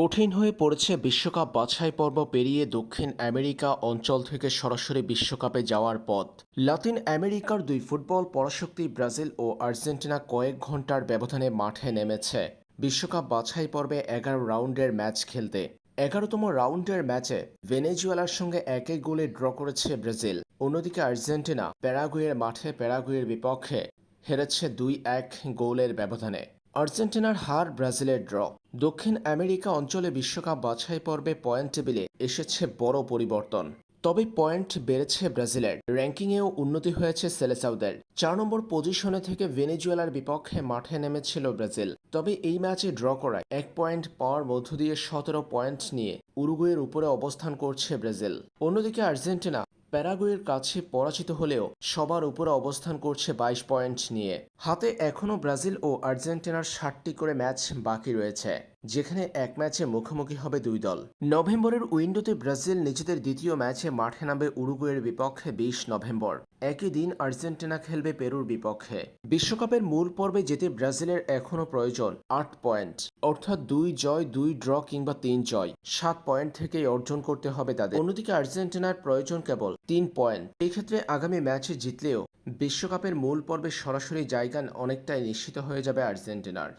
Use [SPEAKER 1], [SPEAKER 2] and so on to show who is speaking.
[SPEAKER 1] কঠিন হয়ে পড়েছে বিশ্বকাপ বাছাই পর্ব পেরিয়ে দক্ষিণ আমেরিকা অঞ্চল থেকে সরাসরি বিশ্বকাপে যাওয়ার পথ। লাতিন আমেরিকার দুই ফুটবল পরাশক্তি ব্রাজিল ও আর্জেন্টিনা কয়েক ঘণ্টার ব্যবধানে মাঠে নেমেছে। বিশ্বকাপ বাছাই পর্বে এগারো রাউন্ডের ম্যাচ খেলতে। এগারোতম রাউন্ডের ম্যাচে ভেনেজুয়েলার সঙ্গে এক গোলে ড্র করেছে ব্রাজিল। অন্যদিকে আর্জেন্টিনা প্যারাগুয়ের মাঠে প্যারাগুয়ের বিপক্ষে হেরেছে দুই এক গোলের ব্যবধানে। আর্জেন্টিনার হার ব্রাজিলের ড্র। দক্ষিণ আমেরিকা অঞ্চলে বিশ্বকাপ বাছাই পর্বে পয়েন্ট টেবিলে এসেছে বড় পরিবর্তন। তবে পয়েন্ট বেড়েছে ব্রাজিলের। র্যাঙ্কিংয়েও উন্নতি হয়েছে সেলেসাউদের। চার নম্বর পজিশনে থেকে ভেনেজুয়েলার বিপক্ষে মাঠে নেমেছিল ব্রাজিল। তবে এই ম্যাচে ড্র করায় এক পয়েন্ট পাওয়ার মধ্য দিয়ে সতেরো পয়েন্ট নিয়ে উরুগুয়ের উপরে অবস্থান করছে ব্রাজিল। অন্যদিকে আর্জেন্টিনা প্যারাগুয়ের কাছে পরাজিত হলেও সবার উপরে অবস্থান করছে বাইশ পয়েন্ট নিয়ে। হাতে এখনও ব্রাজিল ও আর্জেন্টিনার ষাটটি করে ম্যাচ বাকি রয়েছে। যেখানে এক ম্যাচে মুখোমুখি হবে দুই দল। নভেম্বরের উইন্ডোতে ব্রাজিল নিজেদের দ্বিতীয় ম্যাচে মাঠে নামবে উরুগুয়ের বিপক্ষে বিশ নভেম্বর। একই দিন আর্জেন্টিনা খেলবে পেরুর বিপক্ষে। বিশ্বকাপের মূল পর্বে যেতে ব্রাজিলের এখনও প্রয়োজন আট পয়েন্ট। অর্থাৎ দুই জয়, দুই ড্র কিংবা তিন জয়। সাত পয়েন্ট থেকেই অর্জন করতে হবে তাদের। অন্যদিকে আর্জেন্টিনার প্রয়োজন কেবল তিন পয়েন্ট। এক্ষেত্রে আগামী ম্যাচে জিতলেও বিশ্বকাপের মূল পর্বে সরাসরি জায়গা অনেকটাই নিশ্চিত হয়ে যাবে আর্জেন্টিনার।